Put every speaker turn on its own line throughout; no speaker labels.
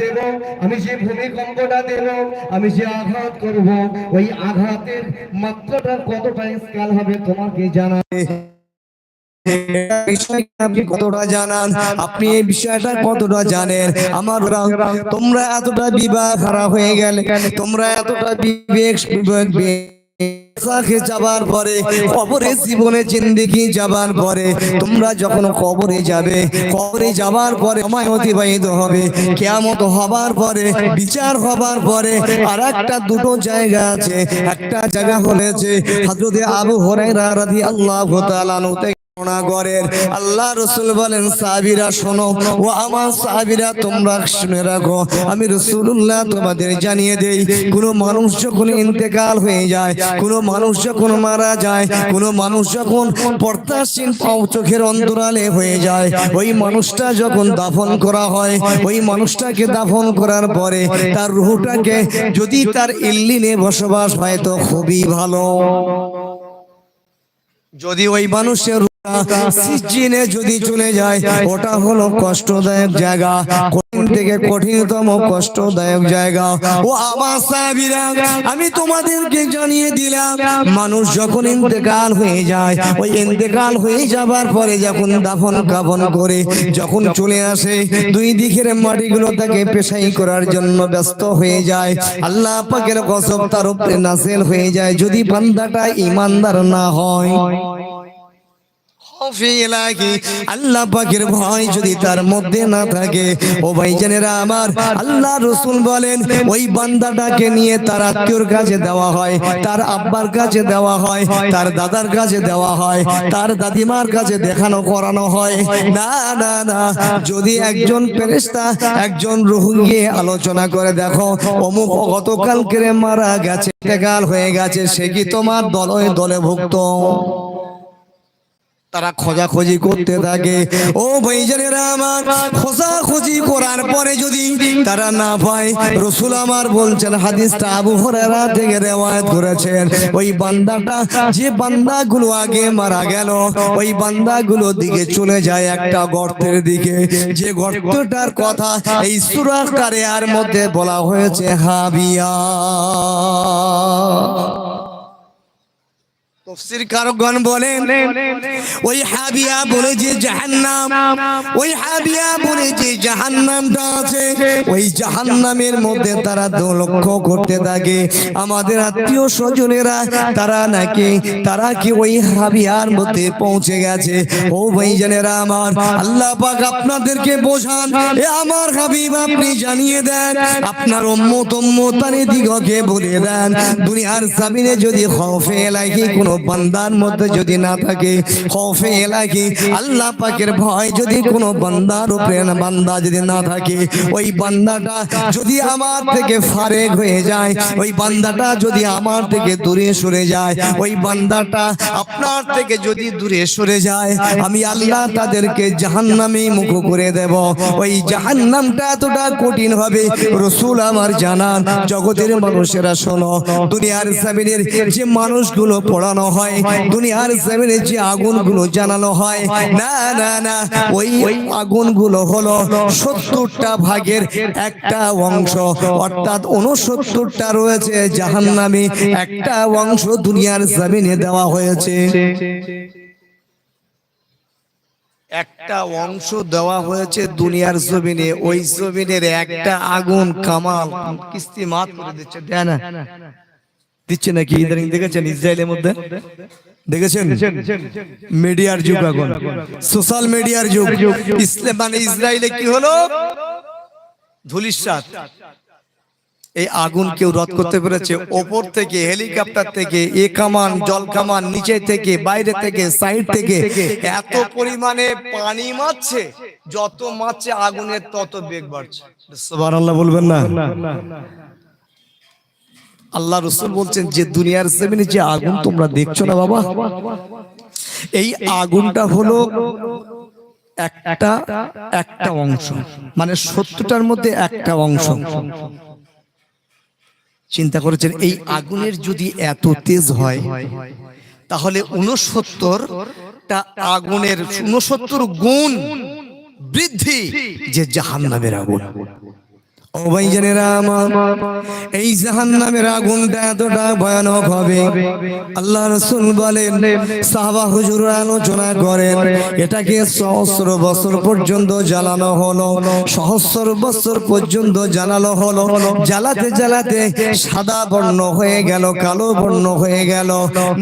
দেব, আমি যে ভূমিকম্পটা দেব, আমি যে আঘাত করব, ওই আঘাতের মাত্রাটা কতটা স্কেল হবে তোমাকে
বিষয়টা আপনি কতটা জানান? আপনি এই বিষয়টা কতটা জানেন? আমার তোমরা এতটা বিবাহ খারাপ হয়ে গেলে, তোমরা এতটা বিবেক বিবেক যাবার পরে, কবরে জীবনে জিন্দিগি যাবার পরে, তোমরা যখন কবরে যাবে, কবরে যাবার পরে সময় অতিবাহিত হবে, কেয়ামত হবার পরে, বিচার হবার পরে আর একটা দুটো জায়গা আছে, একটা জায়গা হলেছে হযরতে আবু হরে তাআলা চোখের অন্তরালে হয়ে যায়, ওই মানুষটা যখন দাফন করা হয়, ওই মানুষটাকে দাফন করার পরে তার রুহটাকে যদি তার ইল্লিনে বসবাস হয়, তো খুবই ভালো। যদি ওই মানুষের সিজিনে যদি চলে যায়, ওটা হলো কষ্টদায়ক জায়গা। কঠিন থেকে কঠিনতম কষ্টদায়ক জায়গা। ও আমার সাহাবীরা, আমি তোমাদেরকে জানিয়ে দিলাম, মানুষ যখন ইন্তেকাল হয়ে যায়, ওই ইন্তেকাল হয়ে যাবার পরে যখন দাফন কাফন করে, যখন চলে আসে, দুই দিকের মাটিগুলো তাকে পেশাই করার জন্য ব্যস্ত হয়ে যায়। আল্লাহ পাকের কসব তার উপরে নাসেল হয়ে যায়, যদি বান্দাটা ইমানদার না হয়। আল্লাহ পাকের ভয় যদি তার মধ্যে না থাকে, ও আমার, আল্লাহ রসুল বলেন, ওই বান্দাটাকে নিয়ে তার কাছে দেওয়া হয়, তার আব্বার কাছে দেওয়া হয়, তার দাদার কাছে দেওয়া হয়, তার দাদিমার কাছে দেখানো করানো হয়। না না না, যদি একজন ফেরেশতা, একজন রুহ গিয়ে আলোচনা করে, দেখো, অমুক গতকালকে মারা গেছে হয়ে গেছে, সে কি তোমার দলে দলে ভুক্ত? তারা খোঁজাখুঁজি করতে থাকে। ও ভাইজানেরা আমার খোঁজাখুঁজি করার পরে যদি তারা না পায় রসুল আমার বলছেন হাদিসটা আবু হুরায়রা থেকে রেওয়ায়াত করেছেন। ওই বান্দাটা যে বান্দাগুলো আগে মারা গেল ওই বান্দাগুলো দিকে চলে যায় একটা গর্তের দিকে। যে গর্তটার কথা এই সূরা কারিয়ার মধ্যে বলা হয়েছে হাবিয়া। তফসির কারকগণ বলেন, ওই হাবিয়া বলে যে জাহান্নাম, ওই হাবিয়া বলে যে জাহান্নামটা আছে, ওই জাহান্নামের মধ্যে তারা লক্ষ্য করতে থাকে। আমাদের আত্মীয় স্বজনেরা, তারা নাকি, তারা কি ওই হাবিয়ার মধ্যে পৌঁছে গেছে? ও ভাই ভাইজানেরা আমার, আল্লাহ পাক আপনাদেরকে বোঝান, এ আমার হাবিব আপনি জানিয়ে দেন, আপনার উম্মত উম্মতানি দিগকে বলে দেন, দুনিয়ার জামিনে যদি খৌফে এলাকি কোনো বান্দার মধ্যে যদি না থাকে, খৌফে এলাকি আল্লাহ পাকের ভয় যদি কোনো বান্দার উপরে বান্দা যদি না থাকে, ওই বান্দাটা যদি আমার থেকে ফারেক হয়ে যায়, ওই বান্দাটা যদি আমার থেকে দূরে সরে যায়, ওই বান্দাটা আপনার থেকে যদি দূরে সরে যায়, আমি আল্লাহ তাদেরকে জাহান্নামে মুখ করে দেব। ওই জাহান্নামটা এতটা কঠিন হবে, রসুল আমার জানান, জগতের মানুষেরা শোনো, দুনিয়ার জামিনের যে মানুষগুলো পড়ানো হয় দুনিয়ার জামিনে যে আগুনগুলো জানানো হয় না না না ওই আগুনগুলো হলো সত্তরটা ভাগের একটা অংশ। অর্থাৎ উনসত্তরটা রয়েছে জাহান্নামে একটা অংশ দুনিয়ার জামিনে দেওয়া হয়েছে। একটা অংশ দেওয়া হয়েছে দুনিয়ার জমিনে ওই জমিনের একটা আগুন কামাল কিস্তি মাত করে দিচ্ছে দেয় না। দিচ্ছে নাকি? ইদানিং দেখেছেন ইসরায়েলের মধ্যে? দেখেছেন? মিডিয়ার যুগ এখন। সোশ্যাল মিডিয়ার যুগ। ইসলাম মানে ইসরায়েলে কি হলো? ধুলিসাত এই আগুন কেউ রদ করতে পেরেছে। ওপর থেকে, হেলিকপ্টার থেকে, এ কামান, জল কামান, নিচে থেকে, বাইরে থেকে, সাইড থেকে, এত পরিমাণে পানি মারছে। যত মারছে আগুনের তত বেগ বাড়ছে। বলবেন না? আল্লাহ রসুল বলছেন যে দুনিয়ার জমিনে যে আগুন তোমরা দেখছ না বাবা? এই আগুনটা হলো একটা একটা অংশ। মানে সত্তরটার মধ্যে একটা অংশ। চিন্তা করেছেন এই আগুনের যদি এত তেজ হয় তাহলে উনসত্তরটা আগুনের উনসত্তর গুণ বৃদ্ধি যে জাহান্নামের আগুন। আগুনটা এতটা ভয়ানক হবে। আল্লাহ রসুল বলেন হুজুর আলোচনা করেন, এটাকে সহস্র বছর পর্যন্ত জ্বালানো হলো, সহস্র বছর পর্যন্ত জ্বালানো হলো, জ্বালাতে জ্বালাতে সাদা বর্ণ হয়ে গেল, কালো বর্ণ হয়ে গেল,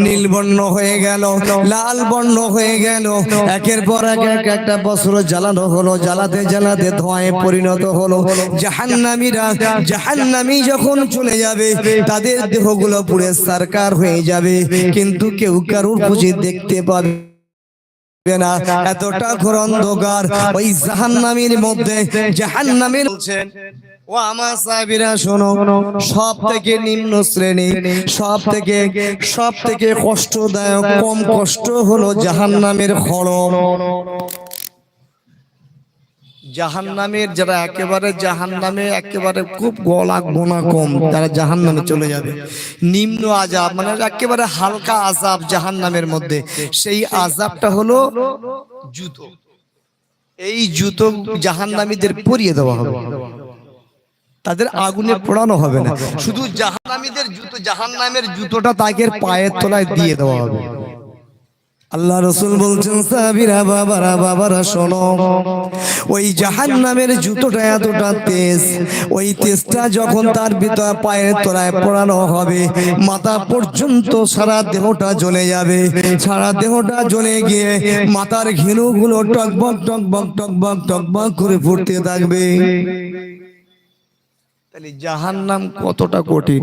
নীল বর্ণ হয়ে গেল, লাল বর্ণ হয়ে গেল, একের পর এক এক একটা বছর জ্বালানো হলো, জ্বালাতে জ্বালাতে ধোঁয়ায় পরিণত হলো জাহান্নামীরা জাহান্নামী যখন চলে যাবে, তাদের দেহগুলো পুড়ে সারকার হয়ে যাবে। কিন্তু কেউ কারোর খুঁজে দেখতে পাবে না। এতটা ঘোর অন্ধকার ওই জাহান্নামীর মধ্যে জাহান্নামীর বলছেন, ও আমার সাহেবেরা, শোনো, সব থেকে নিম্ন শ্রেণি, সব থেকে সব থেকে কষ্টদায়ক, কম কষ্ট হলো জাহান্নামের হরম জাহান্নামের যারা একেবারে জাহান্নামে একেবারে খুব গলা গোনা কম তারা জাহান্নামে চলে যাবে। নিম্ন আজাব মানে একেবারে হালকা আজাব জাহান্নামের মধ্যে। সেই আজাবটা হলো জুতো। এই জুতো জাহান্নামীদের পরিয়ে দেওয়া হবে। তাদের আগুনে পোড়ানো হবে না। শুধু জাহান্নামীদের জুতো জাহান্নামের জুতোটা তাকে পায়ের তলায় দিয়ে দেওয়া হবে। আল্লাহ রসুল বলছেন সাবিরা বাবারা বাবারা, শোনো। ওই জাহান নামের জুতোটা এতটা তেজ, ওই তেজটা যখন তার ভিতর পায়ের তলায় পড়ানো হবে, মাথা পর্যন্ত সারা দেহটা জ্বলে যাবে। সারা দেহটা জ্বলে গিয়ে মাথার ঘিনুগুলো টকবক টকবক টকবক টকবক করে ফুটতে থাকবে। তাহলে জাহান্নাম কতটা কঠিন?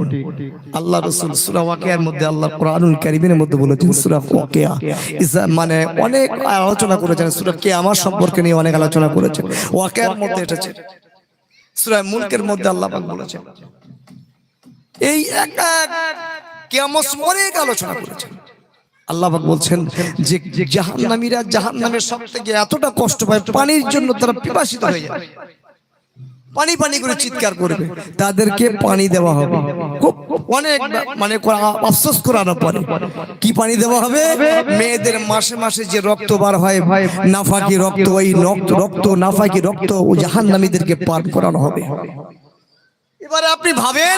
আল্লাহ রসুল সূরা ওয়াকিয়ার মধ্যে আল্লাহ কোরআনুল কারীমের মধ্যে বলেছেন সূরা ওয়াকিয়া। ইসা- মানে অনেক আলোচনা করেছেন সূরা কিয়ামত সম্পর্কে নিয়ে অনেক আলোচনা করেছেন। ওয়াকিয়ার মধ্যে এসেছে। সূরা মুলকের মধ্যে আল্লাহ পাক বলেছেন। এই এক এক কিয়ামত অনেক আলোচনা করেছেন। আল্লাহ পাক বলছেন যে জাহান্নামীরা জাহান্নামের সব থেকে এতটা কষ্ট পায় পানির জন্য তারা পিপাসিত হয়ে যায়। পানি পানি করে চিৎকার করবে। তাদেরকে পানি দেওয়া হবে। খুব অনেক মানে আফসোস করানোর পরে কি পানি দেওয়া হবে? মেয়েদের মাসে মাসে যে রক্ত বার হয় নাফাকি রক্ত ওই রক্ত রক্ত নাফাকি রক্ত ও জাহান্নামীদেরকে পান করানো হবে। এবারে আপনি ভাবেন?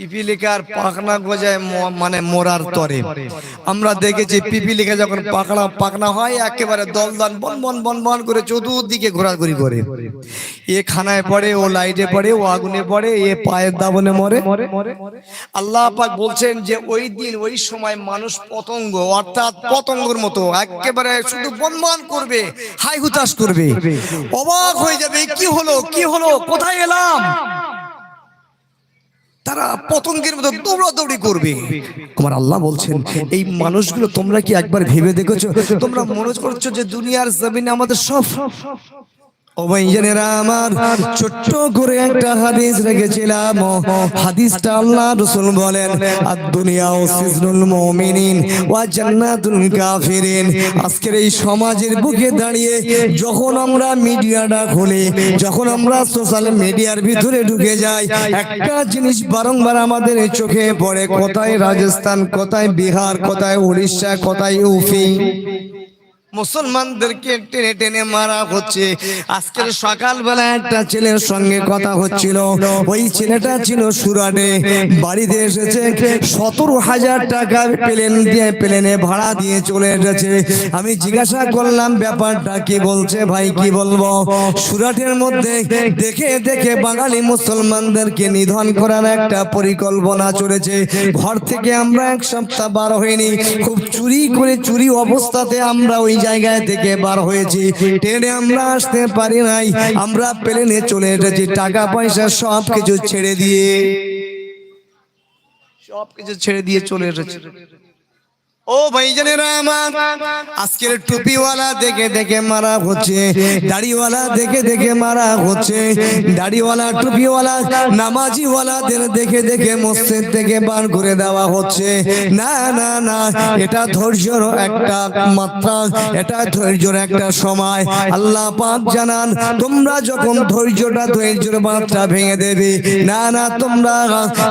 পিপিলিকার পাখনা গজায় মানে মোরার তরে। আমরা দেখেছি পিপিলিকা যখন পাকড়া পাকনা হয়, একেবারে দলদান, বন বন বন বন করে চতুর্দিকে ঘোরাঘুরি করে। এ খানায় পড়ে, ও লাইটে পড়ে, ও আগুনে পড়ে, এ পায়ের দাবনে মরে। আল্লাহ পাক বলছেন যে, ওই দিন, ওই সময় মানুষ পতঙ্গ, অর্থাৎ পতঙ্গর মতো, একেবারে শুধু বনবন করবে, হাই হুতাশ করবে। অবাক হয়ে যাবে কি হলো? কি হলো? কোথায় এলাম? তারা পতঙ্গের মতো দৌড়াদৌড়ি করবে। তোমার আল্লাহ বলছেন, এই মানুষগুলো তোমরা কি একবার ভেবে দেখেছ? তোমরা মনে করছ যে দুনিয়ার জমিনে আমাদের সব ছোট্ট করে একটা রেখেছিলাম। বলেন আর দুনিয়া ও আজকের এই সমাজের বুকে দাঁড়িয়ে যখন আমরা মিডিয়াটা খুলি, যখন আমরা সোশ্যাল মিডিয়ার ভিতরে ঢুকে যাই, একটা জিনিস বারংবার আমাদের চোখে পড়ে, কোথায় রাজস্থান, কোথায় বিহার, কোথায় উড়িষ্যা, কোথায় ইউপি? মুসলমানদেরকে টেনে টেনে মারা হচ্ছে। আজকের সকালবেলা একটা ছেলের সঙ্গে কথা হচ্ছিল। ওই ছেলেটা ছিল সুরাটে। বাড়িতে এসেছে। সতেরো হাজার টাকা প্লেন দিয়ে প্লেনে ভাড়া দিয়ে চলে এসেছে। আমি জিজ্ঞাসা করলাম, ব্যাপারটা কি বলছে ভাই? কি বলব? সুরাটের মধ্যে দেখে দেখে বাঙালি মুসলমানদেরকে নিধন করার একটা পরিকল্পনা চলেছে। ঘর থেকে আমরা এক সপ্তাহ বার হয়নি খুব চুরি করে চুরি অবস্থাতে আমরা ওই জায়গায় থেকে বার হয়েছি। ট্রেনে আমরা আসতে পারি নাই। আমরা প্লেনে চলে এসেছি। টাকা পয়সা সব কিছু ছেড়ে দিয়ে। সব কিছু ছেড়ে দিয়ে চলে এসেছি। ও ভাইজানেরা আমার, আজকের টুপিওয়ালা দেখে দেখে মারা হচ্ছে, দাড়িওয়ালা দেখে দেখে মারা হচ্ছে, দাড়িওয়ালা, টুপিওয়ালা নামাজিওয়ালাদের দেখে দেখে মসজিদ থেকে বার করে দেওয়া হচ্ছে। না না না, এটা ধৈর্যর একটা মাত্রা, এটা ধৈর্যর একটা সময়। আল্লাহ পাক জানান, তোমরা যখন ধৈর্যটা ধৈর্যের মাত্রা ভেঙে দেবে, না না, তোমরা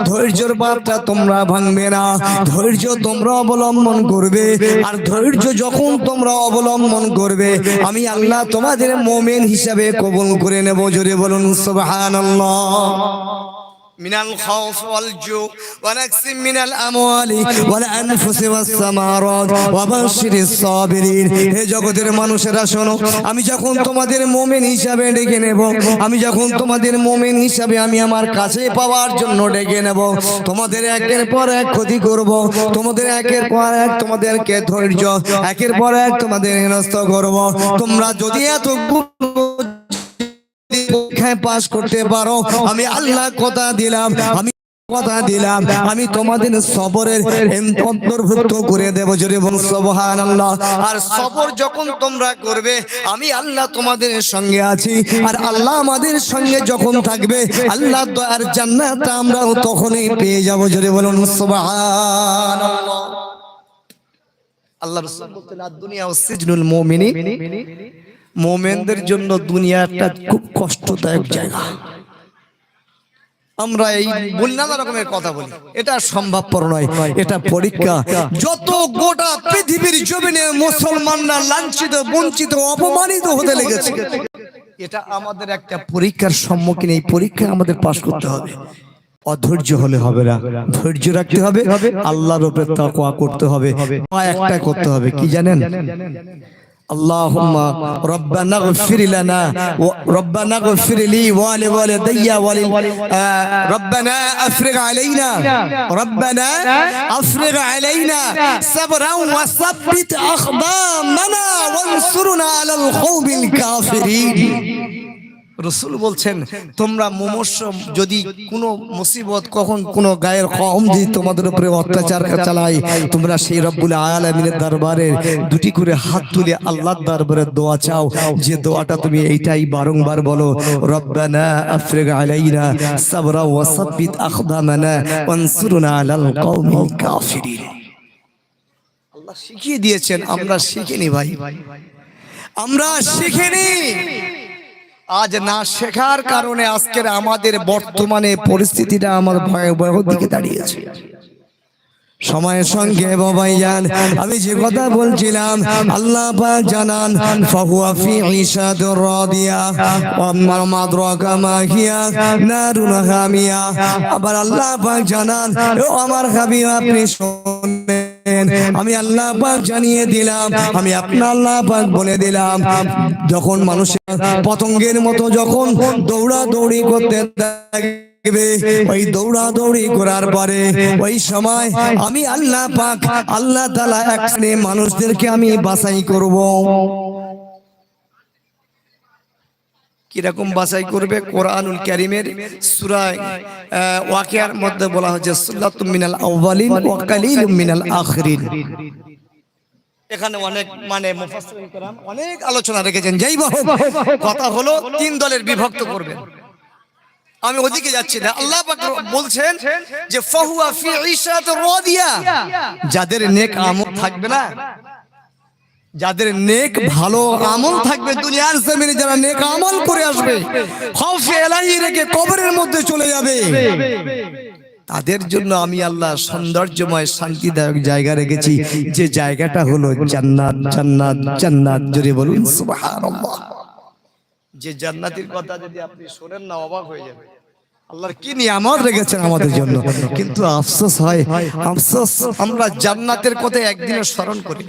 ধৈর্যের মাত্রা তোমরা ভাঙবে না। ধৈর্য তোমরা অবলম্বন করবে। আর ধৈর্য যখন তোমরা অবলম্বন করবে আমি আল্লাহ তোমাদের মোমেন হিসাবে কবল করে নেব। জোরে বলুন সুবহানাল্লাহ। من الخوف والجوع ونكس من الأموال والأنفس والثمرات وبشر الصابرين হে জগতের মানুষেরা শোনো আমি যখন তোমাদের মোমেন হিসাবে ডেকে নেব আমি যখন তোমাদের মোমেন হিসাবে আমি আমার কাছে পাওয়ার জন্য ডেকে নেব তোমাদের একের পর এক ক্ষতি করব তোমাদের একের পর এক তোমাদেরকে ধৈর্য একের পর এক তোমাদের হেনস্থ করব তোমরা যদি এত পরীক্ষায় পাস করতে পারো। আমি আল্লাহ কথা দিলাম, আমি কথা দিলাম, আমি তোমাদের সবরের অন্তর্ভুক্ত করে দেব। যদি আল্লাহ আর সবর যখন তোমরা করবে, আমি আল্লাহ তোমাদের সঙ্গে আছি। আর আল্লাহ আমাদের সঙ্গে যখন থাকবে, আল্লাহ আর জান্নাতটা আমরাও তখনই পেয়ে যাব। যদি বলুন সুবহান আল্লাহ রাসূল দুনিয়া সিজনুল মুমিনি মোমেনদের জন্য দুনিয়া একটা খুব কষ্টদায়ক জায়গা। আমরা এই নানা রকমের কথা বলি। এটা সম্ভবপর নয়, এটা পরীক্ষা। যত গোটা পৃথিবীর জমিনে মুসলমানরা লাঞ্ছিত, বঞ্চিত, অপমানিত হতে লেগেছে, এটা আমাদের একটা পরীক্ষার সম্মুখীন, এই পরীক্ষা আমাদের পাশ করতে হবে। অধৈর্য হলে হবে না, ধৈর্য রাখতে হবে, আল্লাহর উপরে তাকওয়া করতে হবে একটা করতে হবে, কি জানেন? اللهم ربنا اغفر لنا ربنا اغفر لي ولوالدي ول آه، ربنا افرغ علينا. ربنا افرغ علينا. صبرا وثبت أقدامنا وانصرنا على القوم الكافرين. রসুল বলছেন, তোমরা মুমর্ষ, যদি কোনো মুসিবত কখন কোনো গায়ের কম যদি তোমাদের উপরে অত্যাচার চালায়, তোমরা সেই রব্বুল আলামিনের দরবারে দুটি করে হাত তুলে আল্লাহর দরবারে দোয়া চাও। যে দোয়াটা তুমি এইটাই বারংবার বলো, রব্বানা আফরিগ আলাইনা সাবরা ওয়া সাব্বিত আখদামানা ওয়ানসুরনা আলাল কওমিল কাফিরিন। আল্লাহ শিখিয়ে দিয়েছেন, আমরা শিখিনি ভাই। আমরা শিখিনি। আজ না শেখার কারণে আজকের আমাদের বর্তমানে পরিস্থিতিটা আমার ভয়াবহ দিকে দাঁড়িয়েছে। সময়ের সঙ্গে বাবাই যান, আমি যে কথা বলছিলাম, আল্লাহ জানান আবার আল্লাহ জানান আমার আপনি শুনেন আমি আল্লাহ পাক জানিয়ে দিলাম। আমি আপনার আল্লাহ পাক বলে দিলাম। যখন মানুষের পতঙ্গের মতো যখন দৌড়া দৌড়ি করতে থাকবে, ওই দৌড়া দৌড়ি করার পরে, ওই সময় আমি আল্লাহ পাক, আল্লাহ তালা এক মানুষদেরকে আমি বাছাই করব। কীরকম বাসাই করবে কোরআনুল ক্যারিমের সুরায় ওয়াকিয়ার মধ্যে বলা হচ্ছে সুল্লাতুম মিনাল আউয়ালিন ওয়া কালিলুম মিনাল আখিরিন। এখানে অনেক মানে অনেক আলোচনা রেখেছেন। যাই হোক কথা হলো তিন দলের বিভক্ত করবে আমি ওদিকে যাচ্ছি না। আল্লাহ বলছেন যে ফাহুয়া ফি ঈশাত রাদিয়া। যাদের নেক আমল থাকবে না যাদের নেক ভালো আমল থাকবে দুনিয়ার জমিনে যারা নেক আমল করে আসবে খৌফে এলাই রেখে কবরের মধ্যে চলে যাবে। তাদের জন্য আমি আল্লাহ সৌন্দর্যময় শান্তিদায়ক জায়গা রেখেছি। যে জায়গাটা হলো জান্নাত জান্নাত জান্নাত। জোরে বলুন সুবহানাল্লাহ। যে জান্নাতের কথা যদি আপনি শোনেন না অবাক হয়ে যাবে আল্লাহর কি নিয়ামত রেখেছেন আমাদের জন্য? কিন্তু আফসোস হয় আফসোস আমরা জান্নাতের কথা একদিনও স্মরণ করি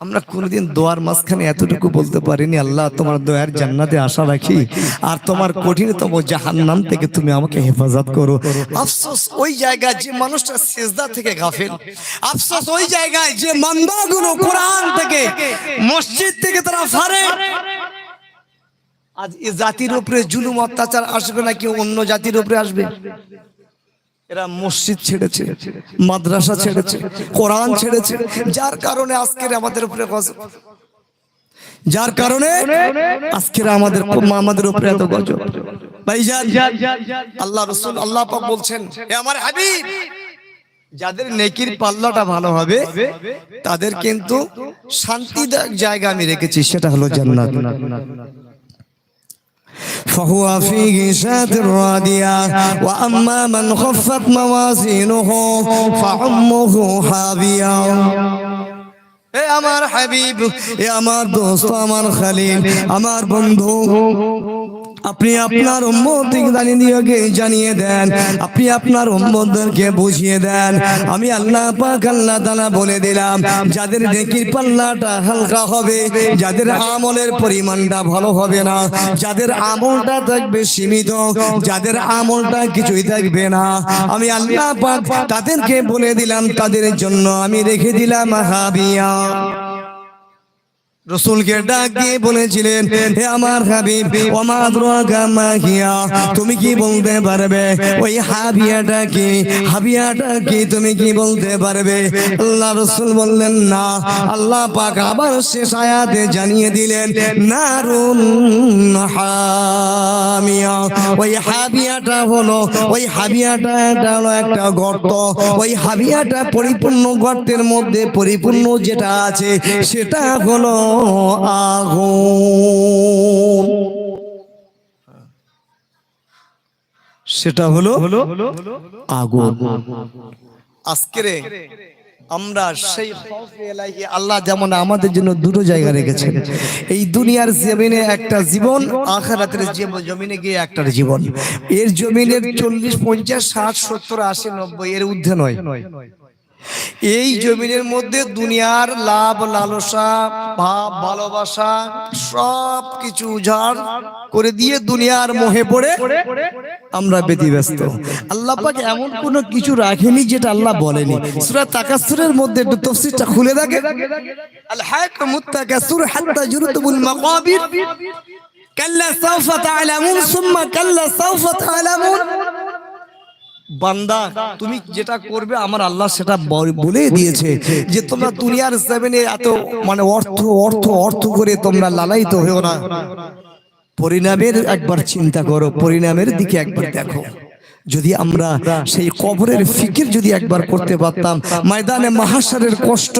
আমরা কোনোদিন দোয়ার মাঝখানে এতটুকু বলতে পারিনি আল্লাহ তোমার দয়ার জান্নাতে আশা রাখি। আর তোমার কঠিনতম জাহান্নাম থেকে তুমি আমাকে হেফাজত করো। আফসোস ওই জায়গায় যে মানুষটা সেজদা থেকে গাফেল। আফসোস ওই জায়গায় যে মান্দাগুলো কোরআন থেকে মসজিদ থেকে তারা ফারে আজ এ জাতির উপরে জুলুম, অত্যাচার আসবে নাকি অন্য জাতির উপরে আসবে? এরা মসজিদ ছেড়েছে, মাদ্রাসা ছেড়েছে, কোরআন ছেড়েছে। যার কারণে আজকের আমাদের উপরে যার কারণে আজকের আমাদের আমাদের উপরে এত গজব। ভাইজান, আল্লাহ রসুল, আল্লাহ পাক বলছেন আমার হাবিব, যাদের নেকির পাল্লাটা ভালো হবে, তাদের কিন্তু শান্তিদায়ক জায়গা আমি রেখেছি, সেটা হলো জান্নাত। فهو في غشاة راضية وأما من خفت موازينه فأمه حاوية এ আমার হাবিব এ আমার দোস্ত আমার খালিল আমার বন্ধু আপনি আপনার জানিয়ে জানিয়ে দেন। আপনি আপনার উম্মতদেরকে বুঝিয়ে দেন। আমি আল্লাহ পাক আল্লাহ তাআলা বলে দিলাম, যাদের নেকির পাল্লাটা হালকা হবে, যাদের আমলের পরিমাণটা ভালো হবে না, যাদের আমলটা থাকবে সীমিত, যাদের আমলটা কিছুই থাকবে না। আমি আল্লাহ পাক তাদেরকে বলে দিলাম, তাদের জন্য আমি রেখে দিলাম হাবিয়া। রসুলকে ডাক দিয়ে বলেছিলেন হে আমার হাবিব মাহিয়া তুমি কি বলতে পারবে? ওই হাবিয়াটা কি? হাবিয়াটা কি? তুমি কি বলতে পারবে? আল্লাহ রসুল বললেন না। আল্লাহ পাক আবার শেষ আয়াতে জানিয়ে দিলেন নারুন হামিয়া। ওই হাবিয়াটা হলো ওই হাবিয়াটা এটা হলো একটা গর্ত। ওই হাবিয়াটা পরিপূর্ণ গর্তের মধ্যে পরিপূর্ণ যেটা আছে সেটা হলো আগুন। সেটা হলো আগুন। আজকে আমরা সেই আল্লাহ যেমন আমাদের জন্য দুটো জায়গা রেখেছেন। এই দুনিয়ার জমিনে একটা জীবন, আখারাতের জমিনে গিয়ে একটা জীবন। এর জমিনের চল্লিশ, পঞ্চাশ, ষাট, সত্তর, আশি, নব্বই, এর ঊর্ধ্বে নয়। এই জমিনের মধ্যে দুনিয়ার লাভ, লালসা, ভাব, ভালোবাসা সব কিছু উজাড় করে দিয়ে দুনিয়ার মোহে পড়ে আমরা ব্যতিব্যস্ত। আল্লাহ পাক এমন কোন কিছু রাখেনি যেটা আল্লাহ বলেনি। সূরা তাকাসুরের মধ্যে একটু তাফসীরটা খুলে দেখে। আল হাকুমুত তাকাসুর হাত্তা জুরতুমুল মাকাবির। কাল্লা সাওফা তা'লামুন সুম্মা কাল্লা সাওফা তা'লামুন বান্দা, তুমি যেটা করবে, আমার আল্লাহ সেটা বলে দিয়েছে যে তোমরা দুনিয়ার জমিনে এত মানে অর্থ অর্থ অর্থ করে তোমরা লালায়িত হয়েও না। পরিণামের একবার চিন্তা করো, পরিণামের দিকে একবার দেখো। যদি আমরা সেই কবরের ফিকির যদি একবার করতে পারতাম, ময়দানে মাহাসারের কষ্ট,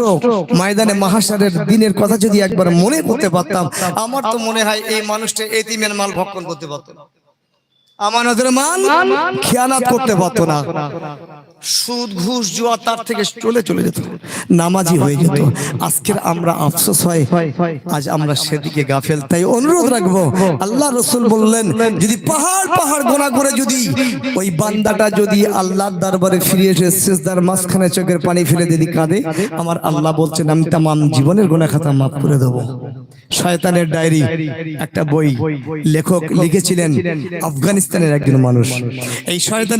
ময়দানে মাহাসারের দিনের কথা যদি একবার মনে করতে পারতাম, আমার তো মনে হয় এই মানুষটা এতিমের মাল ভক্ষণ করতে পারতো না। আমানতের মাল খেয়ানাত করতে পারতো না। সুদ ঘুষ জুয়া তার থেকে চলে চলে যেত। নামাজি হয়ে যেত। আজকের আমরা আফসোস হয়। আজ আমরা সেদিকে গাফেল। তাই অনুরোধ রাখব। আল্লাহ রসুল বললেন যদি পাহাড় পাহাড় গোনা করে যদি ওই বান্দাটা যদি আল্লাহর দরবারে ফিরে এসে শেষদার মাঝখানে চোখের পানি ফেলে দিদি কাঁদে? আমার আল্লাহ বলছেন আমি তাম জীবনের গোনা খাতা মাফ করে দেবো। শয়তানের ডায়েরি একটা বই। লেখক লিখেছিলেন আফগানিস্তানের একজন মানুষ। এই শয়তান